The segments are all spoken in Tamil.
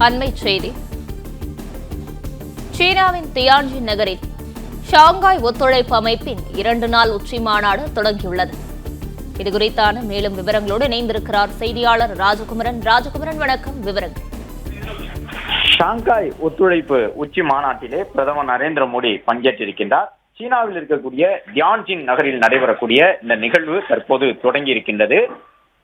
அண்மை செய்தி. சீனாவின் தியான்ஜின் நகரில் ஷாங்காய் ஒத்துழைப்பு அமைப்பின் இரண்டு நாள் உச்சி மாநாடு தொடங்கியுள்ளது. இதுகுறித்தான மேலும் விவரங்களோடு இணைந்திருக்கிறார் செய்தியாளர் ராஜகுமரன். ராஜகுமரன் வணக்கம். விவரங்கள். ஷாங்காய் ஒத்துழைப்பு உச்சி மாநாட்டிலே பிரதமர் நரேந்திர மோடி பங்கேற்றிருக்கின்றார். சீனாவில் இருக்கக்கூடிய தியான்ஜின் நகரில் நடைபெறக்கூடிய இந்த நிகழ்வு தற்போது தொடங்கி இருக்கின்றது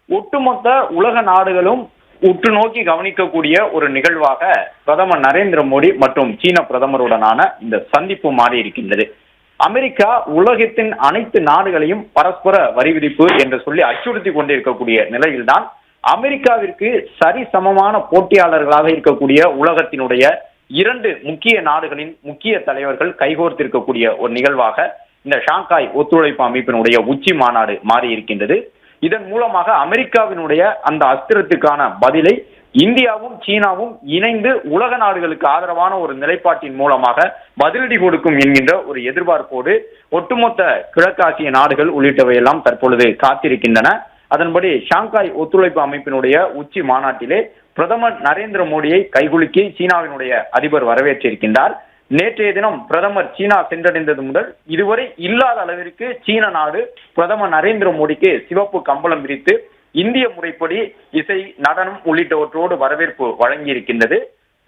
ஒட்டுமொத்த உலக நாடுகளும் உற்று நோக்கி கவனிக்கக்கூடிய ஒரு நிகழ்வாக பிரதமர் நரேந்திர மோடி மற்றும் சீன பிரதமருடனான இந்த சந்திப்பு மாறி இருக்கின்றது அமெரிக்கா உலகத்தின் அனைத்து நாடுகளையும் பரஸ்பர வரி விதிப்பு என்று சொல்லி அச்சுறுத்தி கொண்டிருக்கக்கூடிய நிலையில்தான் அமெரிக்காவிற்கு சரிசமமான போட்டியாளர்களாக இருக்கக்கூடிய உலகத்தினுடைய இரண்டு முக்கிய நாடுகளின் முக்கிய தலைவர்கள் கைகோர்த்திருக்கக்கூடிய ஒரு நிகழ்வாக இந்த ஷாங்காய் ஒத்துழைப்பு அமைப்பினுடைய உச்சி மாநாடு மாறி இருக்கின்றது இதன் மூலமாக அமெரிக்காவினுடைய அந்த அஸ்திரத்துக்கான பதிலை இந்தியாவும் சீனாவும் இணைந்து உலக நாடுகளுக்கு ஆதரவான ஒரு நிலைப்பாட்டின் மூலமாக பதிலடி கொடுக்கும் என்கின்ற ஒரு எதிர்பார்ப்போடு ஒட்டுமொத்த கிழக்காசிய நாடுகள் உள்ளிட்டவையெல்லாம் தற்பொழுது காத்திருக்கின்றன. அதன்படி ஷாங்காய் ஒத்துழைப்பு அமைப்பினுடைய உச்சி மாநாட்டிலே பிரதமர் நரேந்திர மோடியை கைகுலுக்கி சீனாவினுடைய அதிபர் வரவேற்றிருக்கின்றார். நேற்றைய தினம் பிரதமர் சீனா சென்றடைந்தது முதல் இதுவரை இல்லாத அளவிற்கு சீன நாடு பிரதமர் நரேந்திர மோடிக்கு சிவப்பு கம்பளம் விரித்து இந்திய முறைப்படி இசை நடனம் உள்ளிட்டவற்றோடு வரவேற்பு வழங்கியிருக்கின்றது.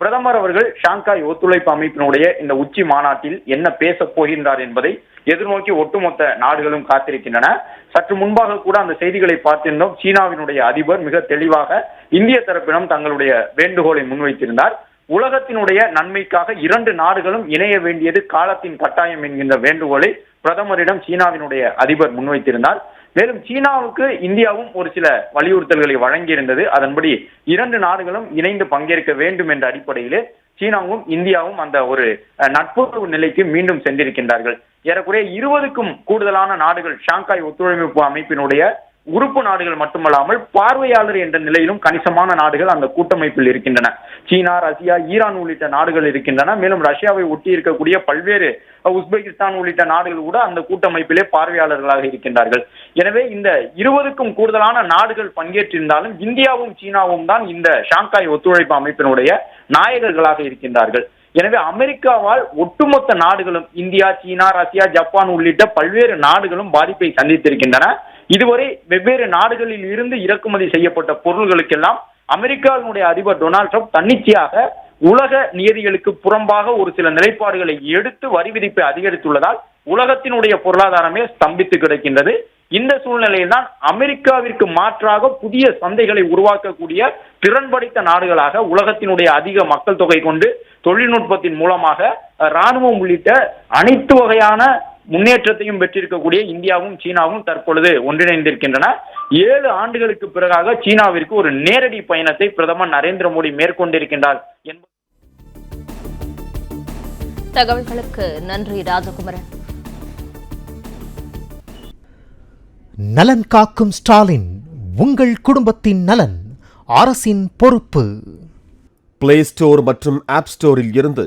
பிரதமர் அவர்கள் ஷாங்காய் ஒத்துழைப்பு அமைப்பினுடைய இந்த உச்சி மாநாட்டில் என்ன பேசப் போகின்றார் என்பதை எதிர்நோக்கி ஒட்டுமொத்த நாடுகளும் காத்திருக்கின்றன. சற்று முன்பாக கூட அந்த செய்திகளை பார்த்திருந்தோம். சீனாவினுடைய அதிபர் மிக தெளிவாக இந்திய தரப்பிடம் தங்களுடைய வேண்டுகோளை முன்வைத்திருந்தார். உலகத்தினுடைய நன்மைக்காக இரண்டு நாடுகளும் இணைய வேண்டியது காலத்தின் கட்டாயம் என்கின்ற வேண்டுகோளை பிரதமரிடம் சீனாவினுடைய அதிபர் முன்வைத்திருந்தார். மேலும் சீனாவுக்கு இந்தியாவும் ஒரு சில வலியுறுத்தல்களை வழங்கியிருந்தது. அதன்படி இரண்டு நாடுகளும் இணைந்து பங்கேற்க வேண்டும் என்ற அடிப்படையிலே சீனாவும் இந்தியாவும் அந்த ஒரு அஹ், நட்புறவு நிலைக்கு மீண்டும் சென்றிருக்கின்றார்கள். ஏறக்குறைய இருபதுக்கும் கூடுதலான நாடுகள் ஷாங்காய் ஒத்துழைப்பு அமைப்பினுடைய உறுப்பு நாடுகள் மட்டுமல்லாமல் பார்வையாளர் என்ற நிலையிலும் கணிசமான நாடுகள் அந்த கூட்டமைப்பில் இருக்கின்றன. சீனா ரஷ்யா ஈரான் உள்ளிட்ட நாடுகள் இருக்கின்றன. மேலும் ரஷ்யாவை ஒட்டி இருக்கக்கூடிய பல்வேறு உஸ்பெகிஸ்தான் உள்ளிட்ட நாடுகள் கூட அந்த கூட்டமைப்பிலே பார்வையாளர்களாக இருக்கின்றார்கள். எனவே இந்த இருபதுக்கும் கூடுதலான நாடுகள் பங்கேற்றிருந்தாலும் இந்தியாவும் சீனாவும் தான் இந்த ஷாங்காய் ஒத்துழைப்பு அமைப்பினுடைய நாயகர்களாக இருக்கின்றார்கள். எனவே அமெரிக்காவால் ஒட்டுமொத்த நாடுகளும் இந்தியா சீனா ரஷ்யா ஜப்பான் உள்ளிட்ட பல்வேறு நாடுகளும் பாதிப்பை சந்தித்திருக்கின்றன. இதுவரை வெவ்வேறு நாடுகளில் இருந்து இறக்குமதி செய்யப்பட்ட பொருள்களுக்கெல்லாம் அமெரிக்காவினுடைய அதிபர் டொனால்ட் ட்ரம்ப் தன்னிச்சையாக உலக நியதிகளுக்கு புறம்பாக ஒரு சில நிலைப்பாடுகளை எடுத்து வரி விதிப்பை அதிகரித்துள்ளதால் உலகத்தினுடைய பொருளாதாரமே ஸ்தம்பித்து கிடக்கின்றது. இந்த சூழ்நிலையில் தான் அமெரிக்காவிற்கு மாற்றாக புதிய சந்தைகளை உருவாக்கக்கூடிய திறன் படைத்த நாடுகளாக உலகத்தினுடைய அதிக மக்கள் தொகை கொண்டு தொழில்நுட்பத்தின் மூலமாக ராணுவம் உள்ளிட்ட அனைத்து வகையான முன்னேற்றத்தையும் பெற்றிருக்கக்கூடிய இந்தியாவும் சீனாவும் தற்பொழுது ஒன்றிணைந்திருக்கின்றன. ஏழு ஆண்டுகளுக்கு பிறகாக சீனாவிற்கு ஒரு நேரடி பயணத்தை பிரதமர் நரேந்திர மோடி மேற்கொண்டிருக்கின்றார் என்பது தகவல்களுக்கு நன்றி ராஜகுமரன். நலன் காக்கும் ஸ்டாலின் உங்கள் குடும்பத்தின் நலன் அரசின் பொறுப்பு. பிளே ஸ்டோர் மற்றும் ஆப் ஸ்டோரில் இருந்து